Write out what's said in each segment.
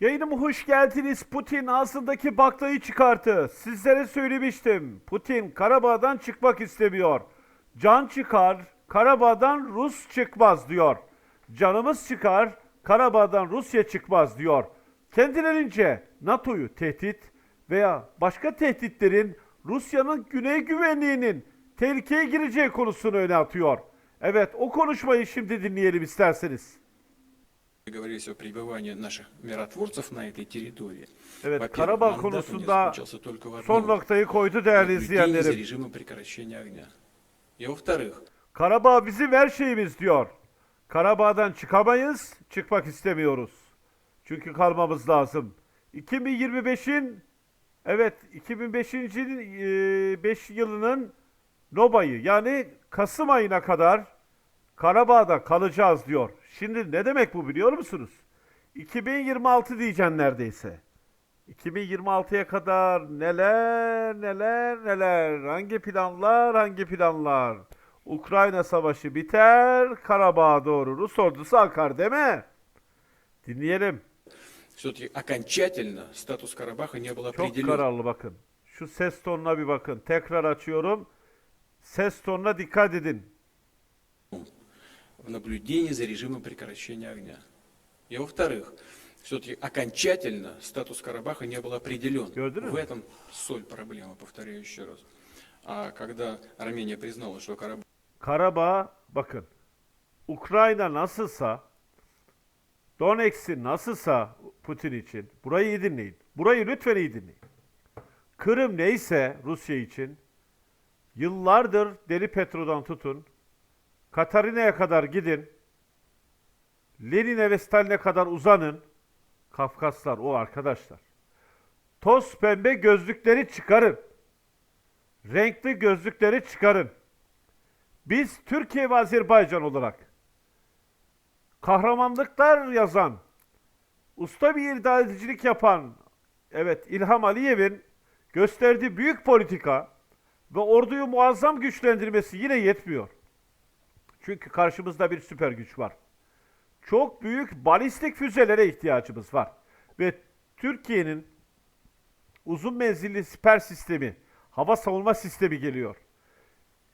Yayınıma hoş geldiniz. Putin ağzındaki baklayı çıkarttı. Sizlere söylemiştim. Putin Karabağ'dan çıkmak istemiyor. Can çıkar, Karabağ'dan Rus çıkmaz diyor. Canımız çıkar, Karabağ'dan Rusya çıkmaz diyor. Kendilerince NATO'yu tehdit veya başka tehditlerin Rusya'nın güney güvenliğinin tehlikeye gireceği konusunu öne atıyor. Evet o konuşmayı şimdi dinleyelim isterseniz говорились о пребывании наших миротворцев на этой территории. Evet Во-первых, Karabağ мандат у них konusunda заключался только в son одном noktayı koydu değerli наблюдении за izleyenlerim. режимом прекращения огня. И во-вторых, Karabağ bizim her şeyimiz diyor. Karabağ'dan çıkamayız, çıkmak istemiyoruz. Çünkü kalmamız lazım. 2025'in evet 2005. 5 yılının Nobayı yani Kasım ayına kadar Karabağ'da kalacağız diyor. Şimdi ne demek bu biliyor musunuz? 2026 diyeceğim neredeyse. 2026'ya kadar neler neler neler hangi planlar hangi planlar. Ukrayna savaşı biter, Karabağ'a doğru Rus ordusu akar değil mi? Dinleyelim. Çok kararlı bakın. Şu ses tonuna bir bakın. Tekrar açıyorum. Ses tonuna dikkat edin. В наблюдении за режимом прекращения огня. И во-вторых, все-таки окончательно статус Карабаха не был определен. В этом соль проблемы, повторяю еще раз. А когда Армения признала, что Карабах Karabağ bakın. Ukrayna nasılsa Donetsk'i nasılsa Putin için burayı iyi dinleyin. Burayı lütfen iyi dinleyin. Kırım neyse Rusya için yıllardır Deli Petro'dan tutun Katarina'ya kadar gidin Lenin'e ve Stalin'e kadar uzanın Kafkaslar o arkadaşlar. Toz pembe gözlükleri çıkarın. Renkli gözlükleri çıkarın. Biz Türkiye ve Azerbaycan olarak kahramanlıklar yazan, usta bir idarecilik yapan, evet İlham Aliyev'in gösterdiği büyük politika ve orduyu muazzam güçlendirmesi yine yetmiyor. Çünkü karşımızda bir süper güç var. Çok büyük balistik füzelere ihtiyacımız var. Ve Türkiye'nin uzun menzilli siper sistemi, hava savunma sistemi geliyor.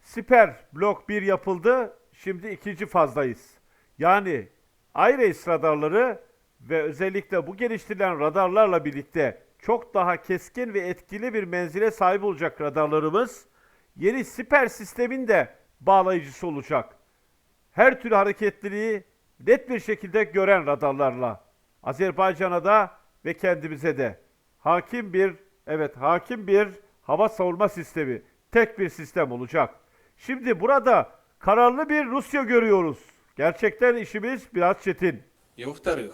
Siper blok 1 yapıldı. Şimdi ikinci fazdayız. Yani IRIS radarları ve özellikle bu geliştirilen radarlarla birlikte çok daha keskin ve etkili bir menzile sahip olacak radarlarımız yeni siper sistemin de bağlayıcısı olacak Her türlü hareketliliği net bir şekilde gören radarlarla Azerbaycan'a da ve kendimize de hakim bir evet hakim bir hava savunma sistemi tek bir sistem olacak. Şimdi burada kararlı bir Rusya görüyoruz. Gerçekten işimiz biraz çetin. И во-вторых,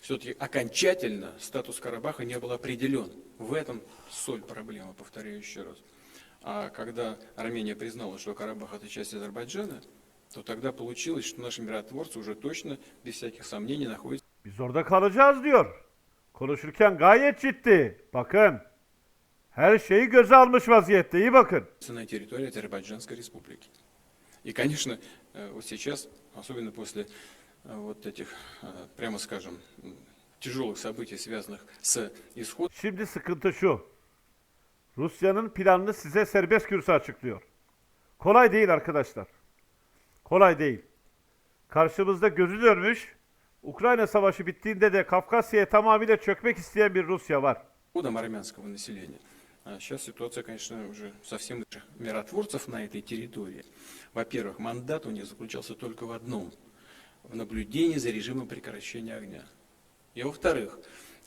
все-таки окончательно статус Карабаха не был определен. В этом соль проблемы, повторяю еще раз. А когда Армения признала, что Карабах это часть Азербайджана, то тогда получилось, что наши миротворцы уже точно, без всяких сомнений, находятся Biz orada kalacağız diyor. Konuşurken gayet ciddi. Bakın. Her şeyi göze almış vaziyette. İyi bakın. на территории Азербайджанской республики. И, конечно, э, вот сейчас, особенно после э, вот этих, э, прямо скажем, тяжелых событий, связанных с исходом Şimdi sıkıntı şu. Rusya'nın planını size serbest kürsü açıklıyor. Kolay değil arkadaşlar. Kolay değil. Karşımızda gözü dönmüş, Ukrayna savaşı bittiğinde de Kafkasya'ya tamamıyla çökmek isteyen bir Rusya var. армянского населения. А сейчас ситуация, конечно, уже совсем другая. миротворцев на этой территории. Во-первых, мандат у них заключался только в одном – в наблюдении за режимом прекращения огня. И во-вторых,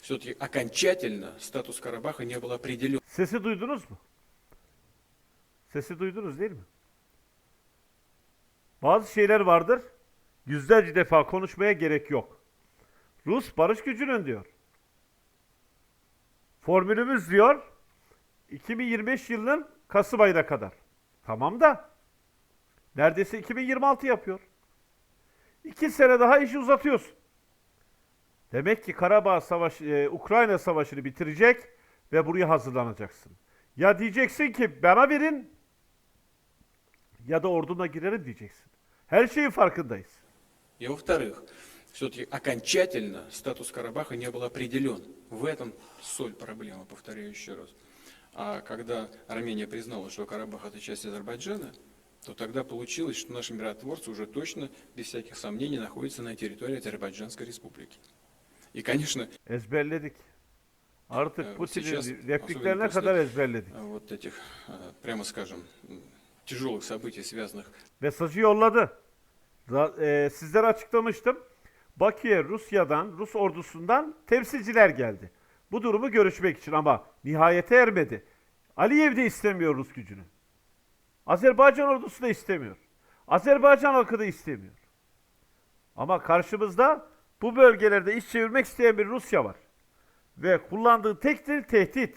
все-таки окончательно статус Карабаха не был определен. Sesi duydunuz mu? Sesi duydunuz değil mi? Bazı şeyler vardır. Yüzlerce defa konuşmaya gerek yok. Rus barış gücünün diyor. Formülümüz diyor 2025 yılının Kasım ayına kadar. Tamam da neredeyse 2026 yapıyor. İki sene daha işi uzatıyorsun. Demek ki Karabağ Savaşı, e, Ukrayna Savaşı'nı bitirecek ve buraya hazırlanacaksın. Ya diyeceksin ki bana verin ya da orduna girerim diyeceksin. Her şeyin farkındayız. И во-вторых, все-таки окончательно статус Карабаха не был определен. В этом соль проблемы, повторяю еще раз. А когда Армения признала, что Карабах это часть Азербайджана, то тогда получилось, что наши миротворцы уже точно, без всяких сомнений, находятся на территории Азербайджанской республики. И, конечно, Ezberledik. Artık Ee, Putin'in repliklerine kadar ezberledik. э, вот этих, э, прямо скажем, тяжелых событий, связанных Mesajı yolladı. E, sizlere açıklamıştım. Bakü'ye Rusya'dan, Rus ordusundan temsilciler geldi. Bu durumu görüşmek için ama nihayete ermedi. Aliyev de istemiyor Rus gücünü. Azerbaycan ordusu da istemiyor. Azerbaycan halkı da istemiyor. Ama karşımızda bu bölgelerde iş çevirmek isteyen bir Rusya var. Ve kullandığı tek dil tehdit.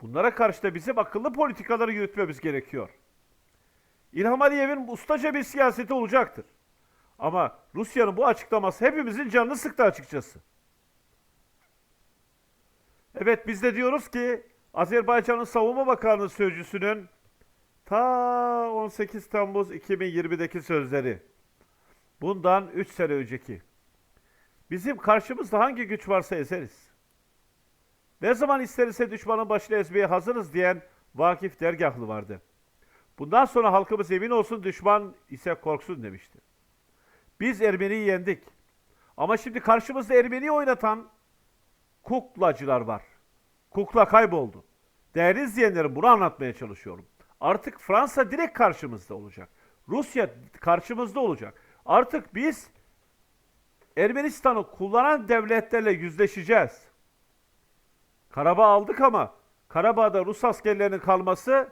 Bunlara karşı da bizim akıllı politikaları yürütmemiz gerekiyor. İlham Aliyev'in ustaca bir siyaseti olacaktır. Ama Rusya'nın bu açıklaması hepimizin canını sıktı açıkçası. Evet biz de diyoruz ki Azerbaycan'ın Savunma Bakanlığı sözcüsünün ta 18 Temmuz 2020'deki sözleri. Bundan 3 sene önceki. Bizim karşımızda hangi güç varsa ezeriz. Ne zaman isterse düşmanın başını ezmeye hazırız diyen Vakif Dergahlı vardı. Bundan sonra halkımız emin olsun düşman ise korksun demişti. Biz Ermeni'yi yendik. Ama şimdi karşımızda Ermeni'yi oynatan kuklacılar var. Kukla kayboldu. Değerli izleyenlerim bunu anlatmaya çalışıyorum. Artık Fransa direkt karşımızda olacak. Rusya karşımızda olacak. Artık biz Ermenistan'ı kullanan devletlerle yüzleşeceğiz. Karabağ aldık ama Karabağ'da Rus askerlerinin kalması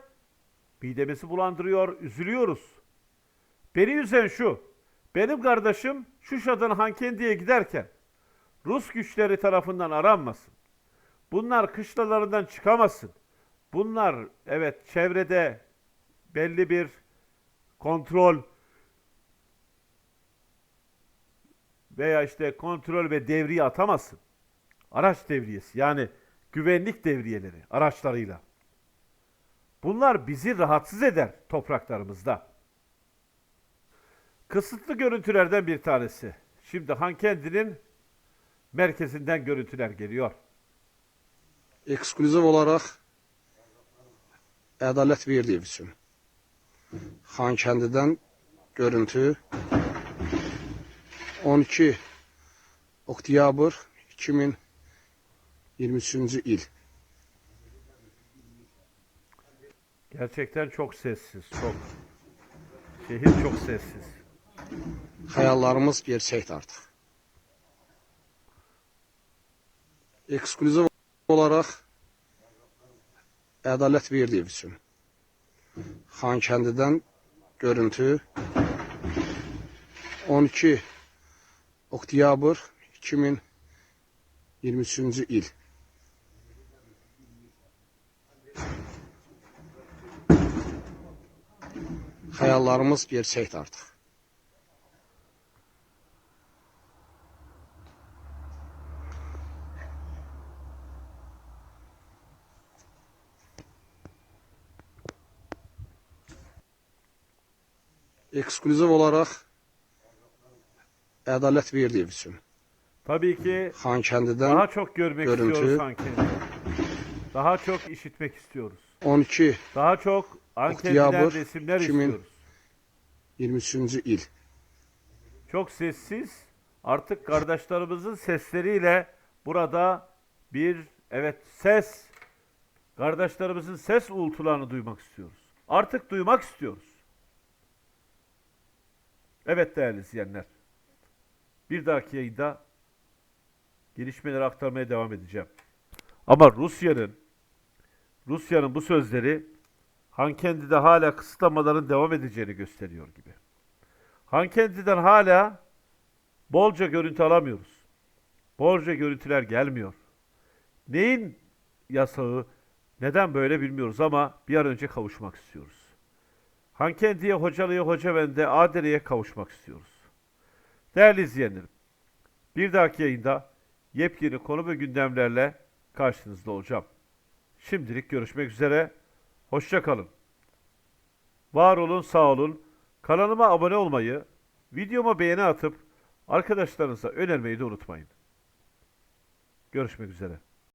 midemizi bulandırıyor, üzülüyoruz. Beni üzen şu, benim kardeşim Şuşa'dan Hankendi'ye giderken Rus güçleri tarafından aranmasın. Bunlar kışlalarından çıkamasın. Bunlar evet çevrede belli bir kontrol veya işte kontrol ve devriye atamasın. Araç devriyesi yani güvenlik devriyeleri araçlarıyla. Bunlar bizi rahatsız eder topraklarımızda. Kısıtlı görüntülerden bir tanesi. Şimdi Hankendi'nin merkezinden görüntüler geliyor. eksklüziv olaraq Ədalət Verdiyev üçün Xankəndidən görüntü 12 oktyabr 2023-cü il. Gerçekten çok sessiz, çok. Şehir çok sessiz. Xəyallarımız gerçəkdir artıq. Eksklüziv olaraq Ədalət Verdiyev üçün Xankəndidən görüntü 12 oktyabr 2023-cü il. Xəyallarımız gerçəkdir artıq. Eksklüziv olaraq Ədalət Verdiyev üçün Tabii ki Xankəndidən daha çok görmek görüntü. istiyoruz Hankendi'yi. Daha çok işitmek istiyoruz. 12 Daha çok Oktyabr, resimler 2000. istiyoruz. 23-cü il. Çok sessiz. Artık kardeşlerimizin sesleriyle burada bir evet ses kardeşlerimizin ses uğultularını duymak istiyoruz. Artık duymak istiyoruz. Evet değerli izleyenler. Bir dahaki yayında gelişmeleri aktarmaya devam edeceğim. Ama Rusya'nın Rusya'nın bu sözleri Hankendi'de hala kısıtlamaların devam edeceğini gösteriyor gibi. Hankendi'den hala bolca görüntü alamıyoruz. Bolca görüntüler gelmiyor. Neyin yasağı, neden böyle bilmiyoruz ama bir an önce kavuşmak istiyoruz. Hankendi'ye, Hocalı'ya, Hocavend'e, Adere'ye kavuşmak istiyoruz. Değerli izleyenlerim, bir dahaki yayında yepyeni konu ve gündemlerle karşınızda olacağım. Şimdilik görüşmek üzere, hoşça kalın. Var olun, sağ olun. Kanalıma abone olmayı, videoma beğeni atıp Arkadaşlarınıza önermeyi de unutmayın. Görüşmek üzere.